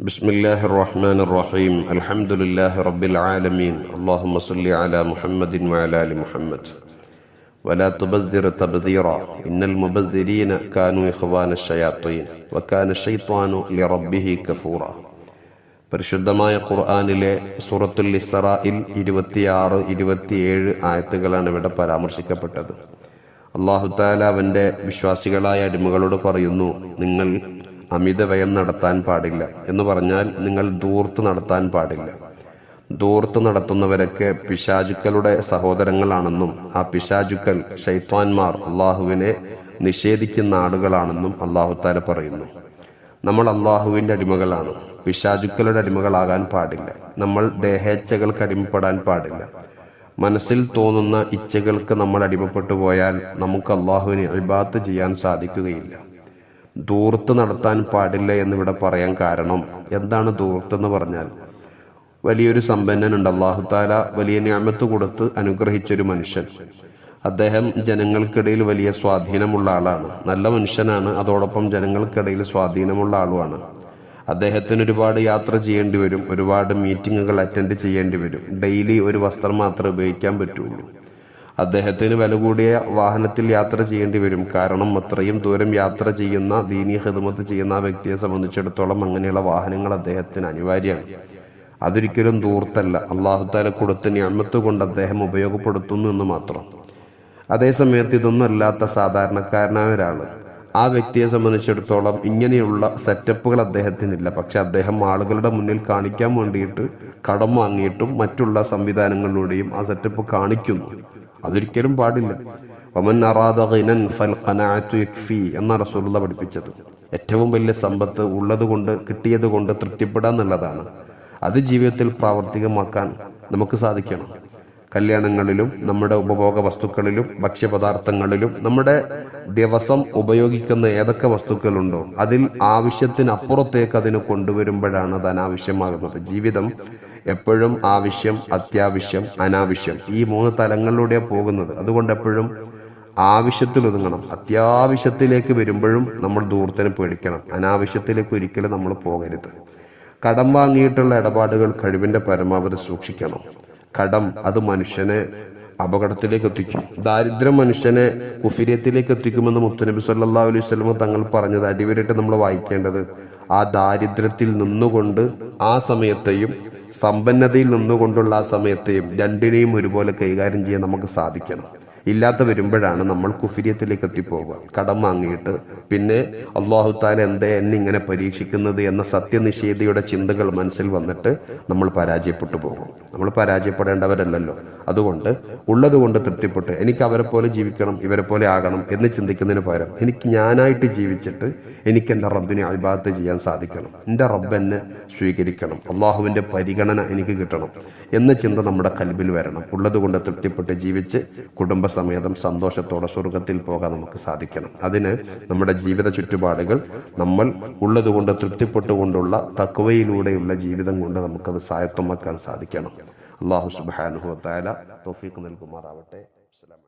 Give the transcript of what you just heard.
بسم الله الرحمن الرحيم الحمد لله رب العالمين اللهم صل على محمد وعلى ال محمد ولا تبذر تبذيرا ان المبذرين كانوا اخوان الشياطين وكان الشيطان لربه كفورا പരിശുദ്ധമായ ഖുർആാനിലെ സൂറത്തുൽ ഇസ്രായിൽ ഇരുപത്തിയാറ് ഇരുപത്തിയേഴ് ആയത്തുകളാണ് ഇവിടെ പരാമർശിക്കപ്പെട്ടത് അള്ളാഹു താല അവന്റെ വിശ്വാസികളായ അടിമകളോട് പറയുന്നു നിങ്ങൾ അമിതവയം നടത്താൻ പാടില്ല എന്ന് പറഞ്ഞാൽ നിങ്ങൾ ദൂർത്ത് നടത്താൻ പാടില്ല. ദൂർത്ത് നടത്തുന്നവരൊക്കെ പിശാചുക്കളുടെ സഹോദരങ്ങളാണെന്നും ആ പിശാചുക്കൾ ഷൈത്വാൻമാർ അള്ളാഹുവിനെ നിഷേധിക്കുന്ന ആളുകളാണെന്നും അള്ളാഹു താല പറയുന്നു. നമ്മൾ അള്ളാഹുവിന്റെ അടിമകളാണ്. പിശാചുക്കളുടെ അടിമകളാകാൻ പാടില്ല. നമ്മൾ ദേഹേച്ഛകൾക്ക് അടിമപ്പെടാൻ പാടില്ല. മനസ്സിൽ തോന്നുന്ന ഇച്ഛകൾക്ക് നമ്മൾ അടിമപ്പെട്ടു പോയാൽ നമുക്ക് അള്ളാഹുവിനെ ഇബാത്ത് ചെയ്യാൻ സാധിക്കുകയില്ല. ദൂർത്ത് നടത്താൻ പാടില്ല എന്നിവിടെ പറയാൻ കാരണം എന്താണ് ദൂർത്ത് എന്ന് പറഞ്ഞാൽ വലിയൊരു സമ്പന്നനുണ്ട്. അള്ളാഹു താല വലിയ ഞാമത്ത് കൊടുത്ത് അനുഗ്രഹിച്ചൊരു മനുഷ്യൻ. അദ്ദേഹം ജനങ്ങൾക്കിടയിൽ വലിയ സ്വാധീനമുള്ള ആളാണ്. നല്ല മനുഷ്യനാണ് അതോടൊപ്പം ജനങ്ങൾക്കിടയിൽ സ്വാധീനമുള്ള ആളുമാണ്. അദ്ദേഹത്തിന് ഒരുപാട് യാത്ര ചെയ്യേണ്ടി വരും ഒരുപാട് മീറ്റിങ്ങുകൾ അറ്റൻഡ് ചെയ്യേണ്ടി വരും. ഡെയിലി ഒരു വസ്ത്രം മാത്രമേ ഉപയോഗിക്കാൻ പറ്റുള്ളൂ. അദ്ദേഹത്തിന് വില കൂടിയ വാഹനത്തിൽ യാത്ര ചെയ്യേണ്ടി വരും. കാരണം അത്രയും ദൂരം യാത്ര ചെയ്യുന്ന ദീനീയ ഹിദമത്ത് ചെയ്യുന്ന ആ വ്യക്തിയെ സംബന്ധിച്ചിടത്തോളം അങ്ങനെയുള്ള വാഹനങ്ങൾ അദ്ദേഹത്തിന് അനിവാര്യമാണ്. അതൊരിക്കലും ദൂർത്തല്ല അള്ളാഹുത്താല കൊടുത്ത ഞാമത്ത് കൊണ്ട് അദ്ദേഹം ഉപയോഗപ്പെടുത്തുന്നു എന്ന് മാത്രം. അതേസമയത്ത് ഇതൊന്നും അല്ലാത്ത സാധാരണക്കാരനായ ഒരാൾ ആ വ്യക്തിയെ സംബന്ധിച്ചിടത്തോളം ഇങ്ങനെയുള്ള സെറ്റപ്പുകൾ അദ്ദേഹത്തിനില്ല. പക്ഷെ അദ്ദേഹം ആളുകളുടെ മുന്നിൽ കാണിക്കാൻ വേണ്ടിയിട്ട് കടം വാങ്ങിയിട്ടും മറ്റുള്ള സംവിധാനങ്ങളിലൂടെയും ആ സെറ്റപ്പ് കാണിക്കുന്നു. അതൊരിക്കലും പാടില്ല. വമൻ അറാദ ഗിനൻ ഫൽ എന്ന റസൂലുള്ള പഠിപ്പിച്ചത്. ഏറ്റവും വലിയ സമ്പത്ത് ഉള്ളത് കൊണ്ട് കിട്ടിയത് കൊണ്ട് തൃപ്തിപ്പെടാൻ എന്നുള്ളതാണ്. അത് ജീവിതത്തിൽ പ്രാവർത്തികമാക്കാൻ നമുക്ക് സാധിക്കണം. കല്യാണങ്ങളിലും നമ്മുടെ ഉപഭോഗ വസ്തുക്കളിലും ഭക്ഷ്യപദാർത്ഥങ്ങളിലും നമ്മുടെ ദിവസം ഉപയോഗിക്കുന്ന ഏതൊക്കെ വസ്തുക്കളുണ്ടോ അതിൽ ആവശ്യത്തിനപ്പുറത്തേക്ക് അതിന് കൊണ്ടുവരുമ്പോഴാണ് അത് അനാവശ്യമാകുന്നത്. ജീവിതം എപ്പോഴും ആവശ്യം അത്യാവശ്യം അനാവശ്യം ഈ മൂന്ന് തലങ്ങളിലൂടെ പോകുന്നത്. അതുകൊണ്ട് എപ്പോഴും ആവശ്യത്തിൽ ഒതുങ്ങണം. അത്യാവശ്യത്തിലേക്ക് വരുമ്പോഴും നമ്മൾ ദൂരത്തിന് പേടിക്കണം. അനാവശ്യത്തിലേക്ക് ഒരിക്കലും നമ്മൾ പോകരുത്. കടം വാങ്ങിയിട്ടുള്ള ഇടപാടുകൾ കഴിവിന്റെ പരമാവധി സൂക്ഷിക്കണം. കടം അത് മനുഷ്യനെ അപകടത്തിലേക്ക് എത്തിക്കും. ദാരിദ്ര്യം മനുഷ്യനെ കുഫിര്യത്തിലേക്ക് എത്തിക്കുമെന്ന് മുത്തുനബി സല്ലാ അലൈഹി സ്വലമ തങ്ങൾ പറഞ്ഞത് അടിവരായിട്ട് നമ്മൾ വായിക്കേണ്ടത് ആ ദാരിദ്ര്യത്തിൽ നിന്നുകൊണ്ട് ആ സമയത്തെയും സമ്പന്നതയിൽ നിന്നുകൊണ്ടുള്ള ആ സമയത്തെയും രണ്ടിനെയും ഒരുപോലെ കൈകാര്യം ചെയ്യാൻ നമുക്ക് സാധിക്കണം. ഇല്ലാത്ത വരുമ്പോഴാണ് നമ്മൾ കുഫിരിയത്തിലേക്ക് എത്തിപ്പോവുക കടം വാങ്ങിയിട്ട് പിന്നെ അള്ളാഹു താല എന്തേ എന്നെ ഇങ്ങനെ പരീക്ഷിക്കുന്നത് എന്ന സത്യനിഷേധിയുടെ ചിന്തകൾ മനസ്സിൽ വന്നിട്ട് നമ്മൾ പരാജയപ്പെട്ടു പോകും. നമ്മൾ പരാജയപ്പെടേണ്ടവരല്ലല്ലോ. അതുകൊണ്ട് ഉള്ളത് കൊണ്ട് തൃപ്തിപ്പെട്ട് എനിക്ക് അവരെ പോലെ ജീവിക്കണം ഇവരെ പോലെ ആകണം എന്ന് ചിന്തിക്കുന്നതിന് പകരം എനിക്ക് ഞാനായിട്ട് ജീവിച്ചിട്ട് എനിക്ക് എന്റെ റബ്ബിനെ അഭിഭാഗത്ത് ചെയ്യാൻ സാധിക്കണം. എന്റെ റബ്ബ് എന്നെ സ്വീകരിക്കണം. അള്ളാഹുവിന്റെ പരിഗണന എനിക്ക് കിട്ടണം എന്ന ചിന്ത നമ്മുടെ കൽബിൽ വരണം. ഉള്ളത് കൊണ്ട് തൃപ്തിപ്പെട്ട് ജീവിച്ച് കുടുംബസമേതം സന്തോഷത്തോടെ സ്വർഗത്തിൽ പോകാൻ നമുക്ക് സാധിക്കണം. അതിന് നമ്മുടെ ജീവിത ചുറ്റുപാടുകൾ നമ്മൾ ഉള്ളതുകൊണ്ട് തൃപ്തിപ്പെട്ടുകൊണ്ടുള്ള തക്വയിലൂടെയുള്ള ജീവിതം കൊണ്ട് നമുക്കത് സായത്വമാക്കാൻ സാധിക്കണം. അള്ളാഹു സുബാനുഹു തൊഫീഖ് നൽകുമാറാവട്ടെ. അസ്സലാമു